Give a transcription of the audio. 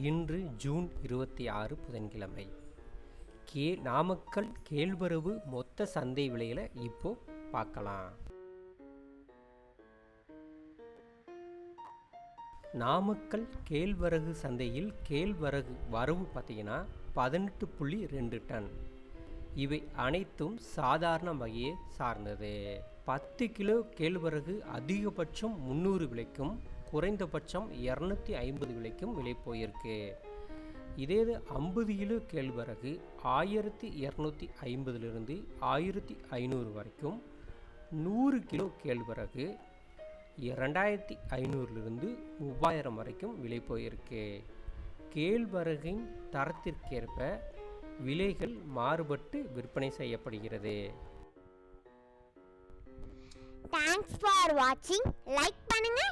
இன்று ஜூன் இருபத்தி ஆறு புதன்கிழமை. கே நாமக்கல் கேழ்வரவு மொத்த சந்தை விலையில் இப்போ பார்க்கலாம். நாமக்கல் கேழ்வரகு சந்தையில் கேழ்வரகு வரவு பார்த்தீங்கன்னா பதினெட்டு புள்ளி ரெண்டு டன். இவை அனைத்தும் சாதாரண வகையை சார்ந்தது. பத்து கிலோ கேழ்வரகு அதிகபட்சம் முந்நூறு விலைக்கும் குறைந்தபட்சம் இரநூத்தி ஐம்பது விலைக்கும் விலை போயிருக்கு. இதே இது ஐம்பது கிலோ கேழ்வரகு ஆயிரத்தி இரநூத்தி ஐம்பதுலேருந்து ஆயிரத்தி ஐநூறு வரைக்கும். நூறு கிலோ கேழ்வரகு இரண்டாயிரத்தி ஐநூறுலேருந்து மூவாயிரம் வரைக்கும் விலை போயிருக்கு. கேழ்வரகின் தரத்திற்கேற்ப விலைகள் மாறுபட்டு விற்பனை செய்யப்படுகிறது. தேங்க்ஸ் ஃபார் வாட்சிங் லைக் பண்ணுங்க.